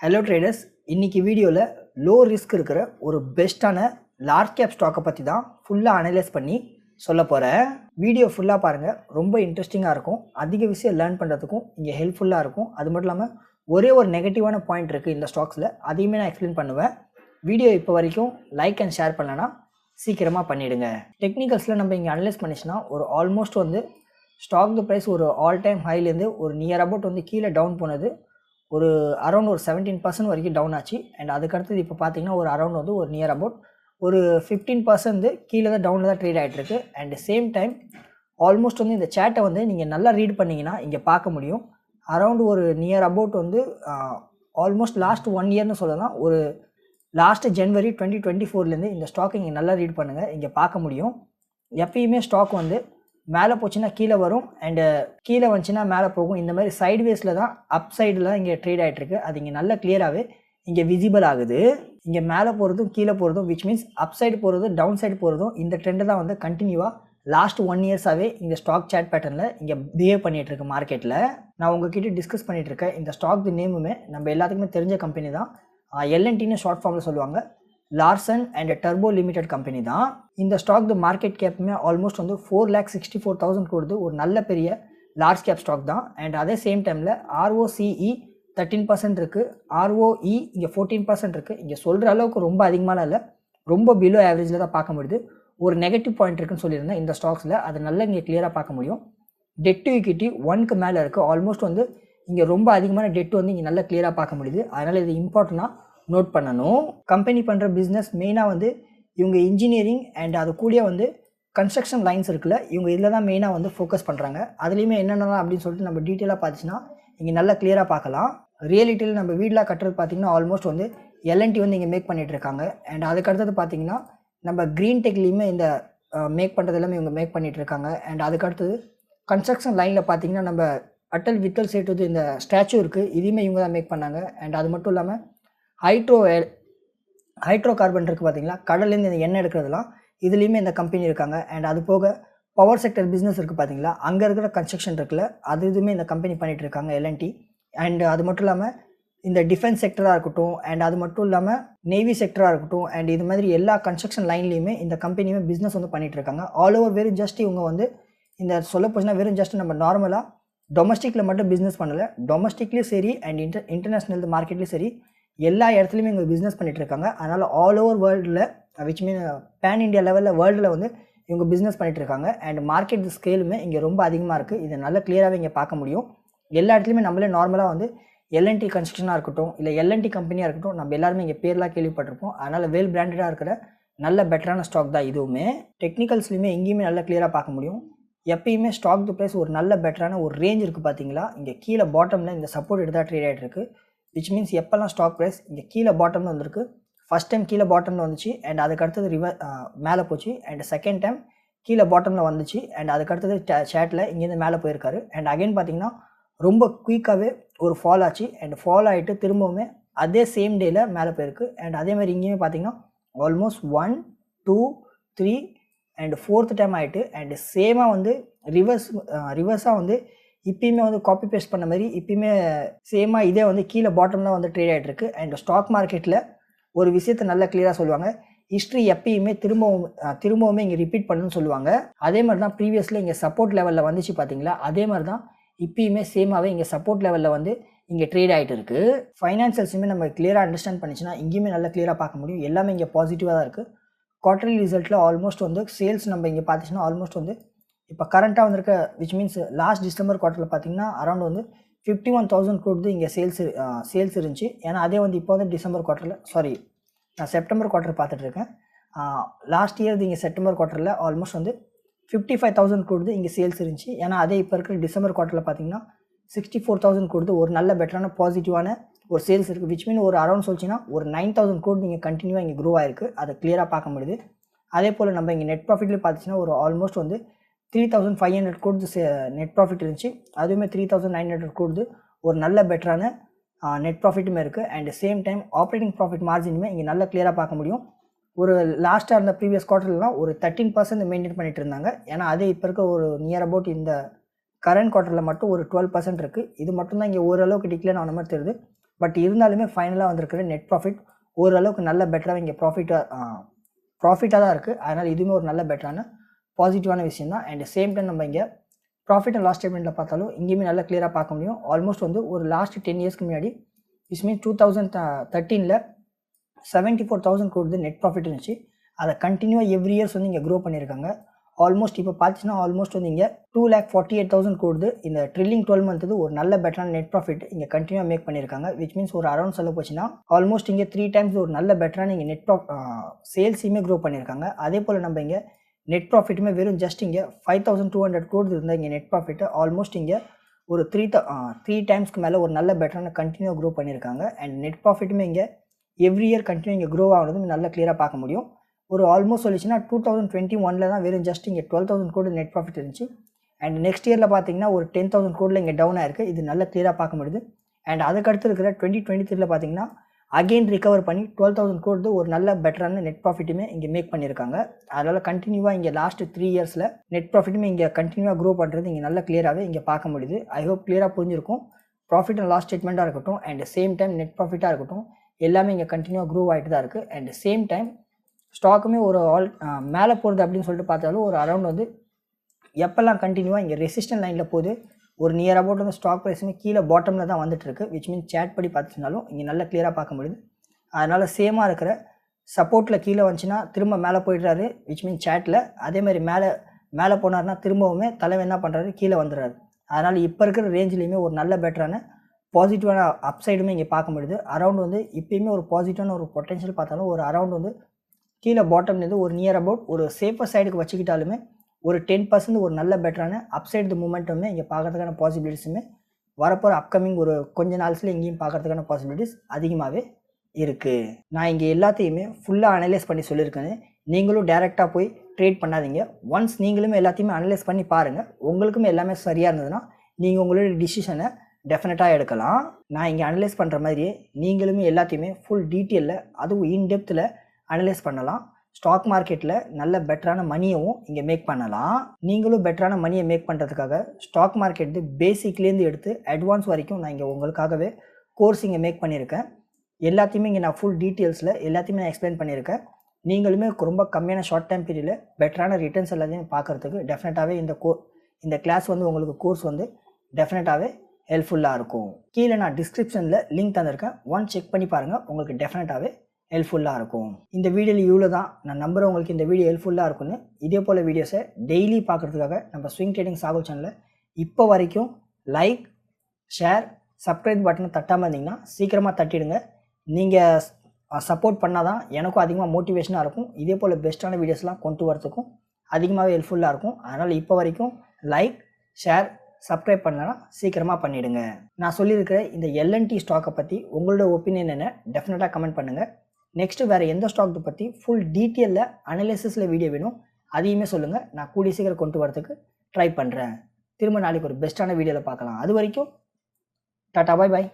Hello traders இன்றைக்கி வீடியோவில் low risk இருக்கிற ஒரு பெஸ்ட்டான லார்ஜ் கேப் ஸ்டாக்கை பற்றி தான் ஃபுல்லாக அனலைஸ் பண்ணி சொல்ல போகிறேன் வீடியோ ஃபுல்லாக பாருங்கள் ரொம்ப இன்ட்ரெஸ்டிங்காக இருக்கும். அதிக விஷயம் லேர்ன் பண்ணுறதுக்கும் இங்கே ஹெல்ப்ஃபுல்லாக இருக்கும். அது மட்டும் இல்லாமல் ஒரே ஒரு நெகட்டிவான பாயிண்ட் இருக்குது இந்த ஸ்டாக்ஸில் அதையுமே நான் எக்ஸ்பிளைன் பண்ணுவேன். வீடியோ இப்போ வரைக்கும் லைக் அண்ட் ஷேர் பண்ணலன்னா சீக்கிரமாக பண்ணிவிடுங்க டெக்னிக்கல்ஸில் நம்ம இங்கே அனலைஸ் பண்ணிச்சுன்னா ஒரு ஆல்மோஸ்ட் வந்து ஸ்டாக் ப்ரைஸ் ஒரு ஆல் டைம் ஹைலேருந்து ஒரு நியர் அபவுட் வந்து கீழே டவுன் போனது ஒரு அரௌண்ட் ஒரு செவன்டீன் பர்சன்ட் வரைக்கும் டவுன் ஆச்சு. அண்ட் அதுக்கடுத்தது இப்போ பார்த்தீங்கன்னா ஒரு அரௌண்ட் வந்து ஒரு நியர் அபவுட் ஒரு ஃபிஃப்டீன் பர்சன்ட் கீழே தான் டவுனில் தான் ட்ரேட் ஆகிட்டுருக்கு அண்ட் சேம் டைம் ஆல்மோஸ்ட் வந்து இந்த சேட்டை வந்து நீங்கள் நல்லா ரீட் பண்ணிங்கன்னா இங்கே பார்க்க முடியும். அரௌண்ட் ஒரு நியர் அபவுட் வந்து ஆல்மோஸ்ட் லாஸ்ட் ஒன் இயர்னு சொல்லலாம் ஒரு லாஸ்ட் ஜனவரி டுவெண்ட்டி டுவெண்ட்டி ஃபோர்லேருந்து இந்த ஸ்டாக் இங்கே நல்லா ரீட் பண்ணுங்கள் இங்கே பார்க்க முடியும். எப்பயுமே ஸ்டாக் வந்து மேலே போச்சுன்னா கீழே வரும் அண்டு கீழே வந்துச்சுன்னா மேலே போகும். இந்த மாதிரி சைடு வேஸில் தான் அப் சைடில் தான் இங்கே ட்ரேட் ஆகிட்டுருக்கு அது இங்கே நல்லா கிளியராகவே இங்கே விசிபிள் ஆகுது. இங்கே மேலே போகிறதும் கீழே போகிறதும் விச் மீன்ஸ் அப் சைடு போகிறது டவுன் சைடு போகிறதும் இந்த ட்ரெண்டு தான் வந்து கண்டினியூவாக லாஸ்ட் ஒன் இயர்ஸாகவே இந்த ஸ்டாக் சேட் பேட்டர்னில் இங்கே பிஹேவ் பண்ணிகிட்டு இருக்கு மார்க்கெட்டில் நான் உங்ககிட்ட டிஸ்கஸ் பண்ணிகிட்டு இருக்கேன் இந்த ஸ்டாக் நேமுமே நம்ம எல்லாத்துக்குமே தெரிஞ்ச கம்பெனி தான். எல்என்டின்னு ஷார்ட் ஃபார்மில் சொல்லுவாங்க. லார்சன் அண்ட் டர்போ லிமிடெட் கம்பெனி தான். இந்த ஸ்டாக் த மார்க்கெட் கேப்புமே ஆல்மோஸ்ட் வந்து four lakh sixty four thousand கொடுத்து ஒரு நல்ல பெரிய லார்ஜ் கேப் ஸ்டாக் தான். அண்ட் அதே சேம் டைமில் ஆர்ஓசிஇ தேர்ட்டீன் பர்சன்ட் இருக்குது ஆர்ஓஇ இங்கே ஃபோர்டீன் பர்சன்ட் இருக்குது இங்கே சொல்கிற அளவுக்கு ரொம்ப அதிகமான இல்லை. ரொம்ப பிலோ ஆவரேஜில் தான் பார்க்க முடியுது. ஒரு நெகட்டிவ் பாயிண்ட் இருக்குன்னு சொல்லியிருந்தேன் இந்த ஸ்டாக்ஸில் அது நல்லா இங்கே கிளியராக பார்க்க முடியும். டெட் டு இக்விட்டி ஒன்க்கு மேலே இருக்குது ஆல்மோஸ்ட் வந்து இங்கே ரொம்ப அதிகமான டெட் வந்து இங்கே நல்லா கிளியராக பார்க்க முடியுது. அதனால் இது இம்பார்ட்டண்ட்டாக நோட் பண்ணணும். கம்பெனி பண்ணுற பிஸ்னஸ் மெயினாக வந்து இவங்க இன்ஜினியரிங் அண்ட் அது கூட வந்து கன்ஸ்ட்ரக்ஷன் லைன்ஸ் இருக்குல்ல இவங்க இதில் தான் மெயினாக வந்து ஃபோக்கஸ் பண்ணுறாங்க அதுலேயுமே என்னென்னலாம் அப்படின்னு சொல்லிட்டு நம்ம டீட்டெயிலாக பார்த்துச்சுன்னா இங்கே நல்லா கிளியராக பார்க்கலாம். ரியலிட்டியில் நம்ம வீடெலாம் கட்டுறது பார்த்திங்கன்னா ஆல்மோஸ்ட் வந்து எல்என்டி வந்து இங்கே மேக் பண்ணிகிட்டு இருக்காங்க. அண்ட் அதுக்கடுத்தது பார்த்திங்கன்னா நம்ம க்ரீன் டெக்லேயுமே இந்த மேக் பண்ணுறது எல்லாமே இவங்க மேக் பண்ணிகிட்டு இருக்காங்க. அண்ட் அதுக்கடுத்தது கன்ஸ்ட்ரக்ஷன் லைனில் பார்த்திங்கன்னா நம்ம அட்டல் வித்தல் சேட்டு இந்த ஸ்டாச்சு இருக்குது இதையுமே இவங்க தான் மேக் பண்ணாங்க. அண்ட் அது மட்டும் இல்லாமல் ஹைட்ரோ ஹைட்ரோ கார்பன் இருக்குது பார்த்தீங்களா கடல்லேருந்து இந்த எண்ணெய் எடுக்கிறதுலாம் இதுலேயுமே இந்த கம்பெனி இருக்காங்க. அண்ட் அது போக பவர் செக்டர் பிஸ்னஸ் இருக்குது பார்த்தீங்களா அங்கே இருக்கிற கன்ஸ்ட்ரக்ஷன் இருக்குல்ல அது இதுவுமே இந்த கம்பெனி பண்ணிகிட்டு இருக்காங்க எல்என்டி அண்ட் அது மட்டும் இல்லாமல் இந்த டிஃபென்ஸ் செக்டராக இருக்கட்டும் அண்ட் அது மட்டும் இல்லாமல் நேவி செக்டராக இருக்கட்டும் அண்ட் இது மாதிரி எல்லா கன்ஸ்ட்ரக்ஷன் லைன்லேயுமே இந்த கம்பெனியுமே பிஸ்னஸ் வந்து பண்ணிகிட்டு இருக்காங்க. ஆல் ஓவர் வெறும் ஜஸ்ட் இவங்க வந்து இந்த சொல்ல போச்சுன்னா வெறும் ஜஸ்ட் நம்ம நார்மலாக டொமஸ்டிக்கில் மட்டும் பிஸ்னஸ் பண்ணலை. டொமஸ்டிக்லேயும் சரி அண்ட் இன்டர் இன்டர்நேஷ்னல் மார்க்கெட்லேயும் சரி எல்லா இடத்துலையுமே இவங்க பிஸ்னஸ் பண்ணிகிட்டு இருக்காங்க அதனால் ஆல் ஓவர் வேர்ல்டில் விச் மீன் பேன் இண்டியா லெவலில் வேர்ல்டில் வந்து இவங்க பிஸ்னஸ் பண்ணிகிட்டு இருக்காங்க அண்ட் மார்க்கெட் ஸ்கேலுமே இங்கே ரொம்ப அதிகமாக இருக்குது இதை நல்ல கிளியராகவே இங்கே பார்க்க முடியும். எல்லா இடத்துலையுமே நம்மளே நார்மலாக வந்து எல்என்டி கன்ஸ்ட்ரக்ஷனாக இருக்கட்டும் இல்லை எல்என்டி கம்பெனியாக இருக்கட்டும் நம்ம எல்லாருமே இங்கே பேர்லாம் கேள்விப்பட்டிருப்போம். அதனால் வெல் பிராண்டடாக இருக்கிற நல்ல பெட்டரான ஸ்டாக் தான் இதுவுமே. டெக்னிக்கல்ஸ்லையுமே எங்கேயுமே நல்லா கிளியராக பார்க்க முடியும். எப்பயுமே ஸ்டாக் டு ப்ரைஸ் ஒரு நல்ல பெட்டரான ஒரு ரேஞ்ச் இருக்குது பார்த்தீங்களா இங்கே கீழே பாட்டமில் இந்த சப்போர்ட் எடுத்தால் ட்ரேட் ஆகிட்டு இருக்குது விச் மீன்ஸ் எப்போல்லாம் ஸ்டாக் ப்ரைஸ் இங்கே கீழே பாட்டமில் வந்திருக்கு. ஃபஸ்ட் டைம் கீழே பாட்டமில் வந்துச்சு அண்ட் அதுக்கடுத்தது ரிவர் மேலே போச்சு. அண்ட் செகண்ட் டைம் கீழே பாட்டமில் வந்துச்சு அண்ட் அதுக்கடுத்தது சேட்டில் இங்கேருந்து மேலே போயிருக்காரு. அண்ட் அகைன் பார்த்தீங்கன்னா ரொம்ப குயிக்காகவே ஒரு ஃபால் ஆச்சு. அண்ட் ஃபால் ஆகிட்டு திரும்பவுமே அதே சேம் டேயில் மேலே போயிருக்கு. அண்ட் அதேமாதிரி இங்கேயுமே பார்த்தீங்கன்னா almost one two three and fourth time ஆகிட்டு அண்ட் சேமாக வந்து ரிவர்ஸ் ரிவர்ஸாக வந்து இப்பயுமே வந்து காப்பி பேஸ்ட் பண்ண மாதிரி இப்பயுமே சேமாக இதே வந்து கீழே பாட்டம்லாம் வந்து ட்ரேட் ஆகிட்டு இருக்கு. அண்ட் ஸ்டாக் மார்க்கெட்டில் ஒரு விஷயத்தை நல்லா கிளியராக சொல்லுவாங்க. ஹிஸ்ட்ரி எப்பயுமே திரும்பவும் திரும்பவுமே இங்கே ரிப்பீட் பண்ணுன்னு சொல்லுவாங்க. அதே மாதிரி தான் ப்ரீவியஸில் இங்கே சப்போர்ட் லெவலில் வந்துச்சு பார்த்தீங்களா அதே மாதிரி தான் இப்பயுமே சேமாகவே இங்கே சப்போர்ட் லெவலில் வந்து இங்கே ட்ரேட் ஆகிட்டு இருக்குது ஃபைனான்சியல்ஸுமே நம்ம கிளியராக அண்டர்ஸ்டாண்ட் பண்ணிச்சுன்னா இங்கேயுமே நல்லா கிளியராக பார்க்க முடியும். எல்லாமே இங்கே பாசிட்டிவாக தான் இருக்குது குவார்டர்லி ரிசல்ட்டில் ஆல்மோஸ்ட் வந்து சேல்ஸ் நம்ம இங்கே பார்த்துச்சுன்னா ஆல்மோஸ்ட் வந்து இப்போ கரண்ட்டாக வந்திருக்க விச் மீன்ஸ் லாஸ்ட் டிசம்பர் குவார்ட்டரில் பார்த்தீங்கன்னா அரௌண்ட் வந்து ஃபிஃப்டி ஒன் தௌசண்ட் கொடுத்து இங்கே சேல்ஸ் சேல்ஸ் இருந்துச்சு. ஏன்னா அதே வந்து இப்போ வந்து டிசம்பர் குவார்ட்டரில் சாரி நான் செப்டம்பர் குவார்ட்டர் பார்த்துட்ருக்கேன் லாஸ்ட் இயர் இங்கே செப்டம்பர் குவார்ட்டரில் ஆல்மோஸ்ட் வந்து ஃபிஃப்டி ஃபைவ் தௌசண்ட் கொடுத்து இங்கே சேல்ஸ் இருந்துச்சு. ஏன்னா அதே இப்போ இருக்கிற டிசம்பர் குவார்ட்டரில் பார்த்தீங்கன்னா சிக்ஸ்டி ஃபோர் தௌசண்ட் கொடுத்து ஒரு நல்ல பெட்டரான பாசிட்டிவான ஒரு சேல்ஸ் இருக்குது விச் மீன் ஒரு அரௌண்ட் சொல்லிச்சுன்னா ஒரு நைன் தௌசண்ட் கோடி நீங்கள் கண்டினியூவாக இங்கே க்ரோ ஆயிருக்கு. அதை கிளியராக பார்க்க முடியுது. அதே போல் நம்ம இங்கே நெட் ப்ராஃபிட்லேயே பார்த்துச்சுன்னா ஒரு ஆல்மோஸ்ட் வந்து த்ரீ தௌசண்ட் ஃபைவ் ஹண்ட்ரட் கொடுத்து நெட் ப்ராஃபிட் இருந்துச்சு. அதுவுமே த்ரீ தௌசண்ட் நைன் ஹண்ட்ரட் கொடுத்து ஒரு நல்ல பெட்டரான நெட் ப்ராஃபிட்டுமே இருக்குது and same time operating profit மார்ஜினுமே இங்கே நல்லா கிளியராக பார்க்க முடியும். ஒரு லாஸ்ட்டாக இருந்த ப்ரீவியஸ் குவார்ட்டர்லாம் ஒரு தேர்ட்டின் பர்சன்ட் மெயின்டைன் பண்ணிட்டு இருந்தாங்க. ஏன்னா அதே இப்போ இருக்க ஒரு நியர் அபவுட் இந்த கரண்ட் குவார்ட்டரில் மட்டும் ஒரு டுவெல் பர்சன்ட் இருக்குது இது மட்டும்தான் இங்கே ஓரளவுக்கு டிக்ளைன் ஆன மாதிரி தெரியுது. பட் இருந்தாலுமே ஃபைனலாக வந்திருக்கிற நெட் ப்ராஃபிட் ஓரளவுக்கு நல்ல பெட்டராக இங்கே ப்ராஃபிட்டாக ப்ராஃபிட்டாக தான் இருக்குது அதனால் இதுவுமே ஒரு நல்ல பெட்டரான பாசிட்டிவான விஷயம் தான் அண்ட் சேம் டைம் நம்ம இங்கே ப்ராஃபிட் அண்ட் லாஸ்ட் ஸ்டேட்மெண்ட்டில் பார்த்தாலும் இங்கேயுமே நல்லா கிளியராக பார்க்க முடியும். ஆல்மோஸ்ட் வந்து ஒரு லாஸ்ட் டென் இயர்ஸ்க்கு முன்னாடி is mean two thousand தேர்ட்டீனில் seventy four thousand crore net profit இருந்துச்சு. அதை கண்டினியூவாக எவ்ரி இயர்ஸ் வந்து இங்கே க்ரோ பண்ணியிருக்காங்க. ஆல்மோஸ்ட் இப்போ பார்த்தீங்கன்னா ஆல்மோஸ்ட் வந்து இங்கே two lakh forty eight thousand கோடுது இந்த ட்ரில்லிங் டுவெல் மந்த்து ஒரு நல்ல பெட்டரான நெட் ப்ராஃபிட் இங்கே கண்டினியூ மேக் பண்ணியிருக்காங்க. விச் மீன்ஸ் ஒரு அரௌண்ட் சொல்ல போச்சுன்னா ஆல்மோஸ்ட் இங்கே த்ரீ டைம்ஸ் ஒரு நல்ல பெட்டரான இங்கே நெட் ப்ரா சேல்ஸையுமே க்ரோ பண்ணியிருக்காங்க. அதே போல் நம்ம இங்கே நெட் ப்ராஃபிட்டுமே வெறும் ஜஸ்ட் இங்கே ஃபைவ் தௌசண்ட் டூ ஹண்ட்ரட் கோடி இருந்தால் இங்கே நெட் ப்ராஃபிட்டு ஆல்மோஸ்ட் இங்கே ஒரு த்ரீ த த்ரீ டைம்ஸ்க்கு மேலே ஒரு நல்ல பெட்டரான கண்டினியூ க்ரோ பண்ணியிருக்காங்க அண்ட் நெட் ப்ராஃபிட்டுமே இங்கே எவ்ரி இயர் கண்டினியூ இங்கே க்ரோ ஆகுறதும் நல்லா கிளியராக பார்க்க முடியும். ஒரு ஆல்மோஸ்ட் சொல்லிச்சுன்னா டூ தௌசண்ட் டுவெண்ட்டி ஒனில் தான் வெறும் ஜஸ்ட் இங்கே twelve thousand crore net profit இருந்துச்சு. அண்ட் நெக்ஸ்ட் இயரில் பார்த்தீங்கன்னா ஒரு டென் தௌசண்ட் கோடில் இங்கே டவுன் ஆயிருக்கு. இது நல்லா கிளியராக பார்க்க முடியுது. அண்ட் அதுக்கடுத்து இருக்கிற டுவெண்ட்டி டுவெண்ட்டி த்ரீல பார்த்தீங்கன்னா அகெயின் ரிகவர் பண்ணி டுவெல் தௌசண்ட் கோடி ஒரு நல்ல பெட்டரான நெட் ப்ராஃபிட்டுமே இங்கே மேக் பண்ணியிருக்காங்க அதனால் கண்டினியூவாக இங்கே லாஸ்ட் த்ரீ இயர்ஸில் நெட் ப்ராஃபிட்டுமே இங்கே கண்டினியூவாக க்ரோ பண்ணுறது இங்கே நல்ல கிளியராகவே இங்கே பார்க்க முடியுது. ஐ ஹோப் கிளியராக புரிஞ்சிருக்கும். ப்ராஃபிட் அண்ட் லாஸ் ஸ்டேட்மெண்ட்டாக இருக்கட்டும். அண்ட் சேம் டைம் நெட் ப்ராஃபிட்டாக இருக்கட்டும். எல்லாமே இங்கே கண்டினியூவாக க்ரோ ஆகிட்டு தான் இருக்குது அண்ட் சேம் டைம் ஸ்டாக்குமே ஒரு ஆல் மேலே போகிறது அப்படின்னு சொல்லிட்டு பார்த்தாலும் ஒரு அரௌண்ட் வந்து எப்போல்லாம் கண்டினியூவாக இங்கே ரெசிஸ்டன்ட் லைனில் போகுது. ஒரு நியர் அபவுட் வந்து ஸ்டாக் ப்ரைஸுமே கீழே பாட்டமில் தான் வந்துட்டுருக்கு விச் மீன் சேட் படி பார்த்துனாலும் இங்கே நல்லா கிளியராக பார்க்க முடியுது. அதனால் சேமாக இருக்கிற சப்போர்ட்டில் கீழே வந்துச்சுன்னா திரும்ப மேலே போயிடுறாரு விச் மீன் சேட்டில் அதேமாதிரி மேலே மேலே போனார்னா திரும்பவுமே தலைவன் என்ன பண்ணுறாரு கீழே வந்துடுறாரு. அதனால் இப்போ இருக்கிற ரேஞ்சிலையுமே ஒரு நல்ல பெட்டரான பாசிட்டிவான அப்சைடுமே இங்கே பார்க்க முடியுது. அரௌண்ட் வந்து இப்போயுமே ஒரு பாசிட்டிவான ஒரு பொட்டென்ஷியல் பார்த்தாலும் ஒரு அரௌண்ட் வந்து கீழே பாட்டம்லேருந்து ஒரு நியர் அபவுட் ஒரு சேஃபர் சைடுக்கு வச்சுக்கிட்டாலுமே ஒரு டென் பர்சன்ட் ஒரு நல்ல பெட்டரான அப்சைடு மூமெண்ட்டுமே இங்கே பார்க்கறதுக்கான பாசிபிலிட்டிஸுமே வரப்போகிற அப்கமிங் ஒரு கொஞ்ச நாள்ஸில் எங்கேயும் பார்க்கறதுக்கான பாசிபிலிட்டிஸ் அதிகமாகவே இருக்குது நான் இங்கே எல்லாத்தையுமே ஃபுல்லாக அனலைஸ் பண்ணி சொல்லியிருக்கேன். நீங்களும் டேரெக்டாக போய் ட்ரேட் பண்ணாதீங்க. ஒன்ஸ் நீங்களுமே எல்லாத்தையுமே அனலைஸ் பண்ணி பாருங்கள் உங்களுக்குமே எல்லாமே சரியாக இருந்ததுன்னா நீங்கள் உங்களுடைய டிசிஷனை டெஃபினட்டாக எடுக்கலாம். நான் இங்கே அனலைஸ் பண்ணுற மாதிரியே நீங்களுமே எல்லாத்தையுமே ஃபுல் டீட்டெயிலில் அதுவும் இன்டெப்த்தில் அனலைஸ் பண்ணலாம். ஸ்டாக் மார்க்கெட்டில் நல்ல பெட்டரான மணியவும் இங்கே மேக் பண்ணலாம். நீங்களும் பெட்டரான மணியை மேக் பண்ணுறதுக்காக ஸ்டாக் மார்க்கெட் பேசிக்லேருந்து எடுத்து அட்வான்ஸ் வரைக்கும் நான் இங்கே உங்களுக்காகவே கோர்ஸ் இங்கே மேக் பண்ணியிருக்கேன். எல்லாத்தையுமே இங்கே நான் ஃபுல் டீட்டெயில்ஸில் எல்லாத்தையுமே நான் எக்ஸ்பிளைன் பண்ணியிருக்கேன். நீங்களுமே ரொம்ப கம்மியான ஷார்ட் டைம் பீரியடில் பெட்டரான ரிட்டர்ன்ஸ் எல்லாத்தையும் பார்க்குறதுக்கு டெஃபினட்டாகவே இந்த கோ இந்த கிளாஸ் வந்து உங்களுக்கு கோர்ஸ் வந்து டெஃபினட்டாகவே ஹெல்ப்ஃபுல்லாக இருக்கும். கீழே நான் டிஸ்கிரிப்ஷனில் லிங்க் தந்திருக்கேன். ஒன் செக் பண்ணி பாருங்கள் உங்களுக்கு டெஃபினட்டாகவே ஹெல்ப்ஃபுல்லாக இருக்கும். இந்த வீடியோவில் இவ்வளோ தான் நான் நம்புகிறேன் உங்களுக்கு இந்த வீடியோ ஹெல்ப்ஃபுல்லாக இருக்கும்னு இதே போல் வீடியோஸை டெய்லி பார்க்குறதுக்காக நம்ம ஸ்விங் ட்ரேடிங் சாகோ சேனலில் இப்போ வரைக்கும் லைக் ஷேர் சப்ஸ்கிரைப் பட்டனை தட்டாமல் இருந்தீங்கன்னா சீக்கிரமாக தட்டிடுங்க. நீங்கள் சப்போர்ட் பண்ணால் தான் எனக்கும் அதிகமாக மோட்டிவேஷனாக இருக்கும். இதே போல் பெஸ்ட்டான வீடியோஸ்லாம் கொண்டு வரதுக்கும் அதிகமாகவே ஹெல்ப்ஃபுல்லாக இருக்கும். அதனால் இப்போ வரைக்கும் லைக் ஷேர் சப்ஸ்கிரைப் பண்ணலன்னா சீக்கிரமாக பண்ணிவிடுங்க நான் சொல்லியிருக்கிற இந்த எல்என்டி ஸ்டாக்கை பற்றி உங்களோட ஒப்பீனியன் என்ன? டெஃபினட்டாக கமெண்ட் பண்ணுங்கள் நெக்ஸ்ட்டு வேறு எந்த ஸ்டாக் பற்றி ஃபுல் டீட்டெயிலில் அனலிசிஸில் வீடியோ வேணும் அதையுமே சொல்லுங்கள் நான் கூடிய சீக்கிரம் கொண்டு வரதுக்கு ட்ரை பண்ணுறேன் திரும்ப நாளைக்கு ஒரு பெஸ்ட்டான வீடியோவில் பார்க்கலாம். அது வரைக்கும் டாட்டா பாய் பாய்